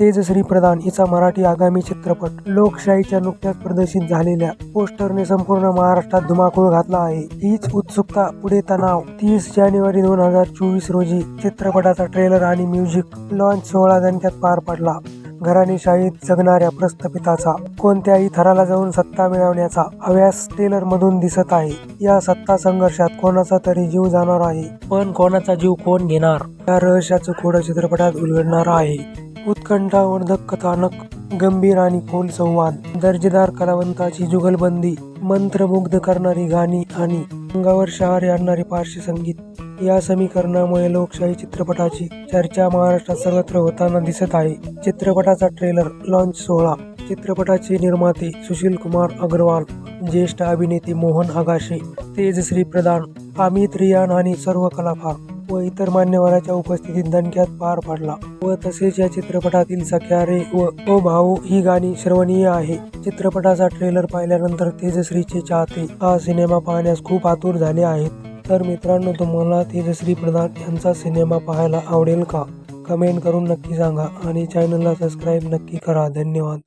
तेजश्री प्रधान हिचा मराठी आगामी चित्रपट. लोकशाहीच्या नुकत्याच प्रदर्शित झालेल्या पोस्टरने संपूर्ण महाराष्ट्रात धुमाकूळ घातला आहे. हीच उत्सुकता पुढे तणाव. तीस जानेवारी दोन हजार चोवीस रोजी चित्रपटाचा ट्रेलर आणि म्युझिक लॉन्च सोहळा दणक्यात पार पडला. घराणेशाहीत जगणाऱ्या प्रस्थापिताचा कोणत्याही थराला जाऊन सत्ता मिळवण्याचा हव्यास टेलर मधून दिसत आहे. या सत्ता संघर्षात कोणाचा तरी जीव जाणार आहे. पण कोणाचा जीव कोण घेणार? या रहस्याचं खोडं चित्रपटात उलगडणार आहे. उत्कंठावर्धक कथानक गंभीर आणि खोल संवाद दर्जेदार कलावंताची जुगलबंदी मंत्रमुग्ध करणारी गाणी आणि अंगावर शहारे आणणारे पार्श्वसंगीत या समीकरणामुळे लोकशाही चित्रपटाची चर्चा महाराष्ट्रात सर्वत्र होताना दिसत आहे. चित्रपटाचा ट्रेलर लॉन्च सोहळा. चित्रपटाचे निर्माते सुशील कुमार अग्रवाल ज्येष्ठ अभिनेते मोहन आगाशे तेजश्री प्रधान अमित रियान आणि सर्व कलाकार. व इतर मान्यवरांच्या उपस्थितीत दणक्यात पार पडला व तसेच या चित्रपटातील सख्या रे व ओ भाऊ ही गाणी श्रवणीय आहे. चित्रपटाचा ट्रेलर पाहिल्यानंतर तेजश्रीचे चाहते हा सिनेमा पाहण्यास खूप आतुर झाले आहेत. तर मित्रांनो तुम्हाला तेजश्री प्रधान यांचा सिनेमा पाहायला आवडेल का? कमेंट करून नक्की सांगा आणि चॅनलला सबस्क्राईब नक्की करा. धन्यवाद.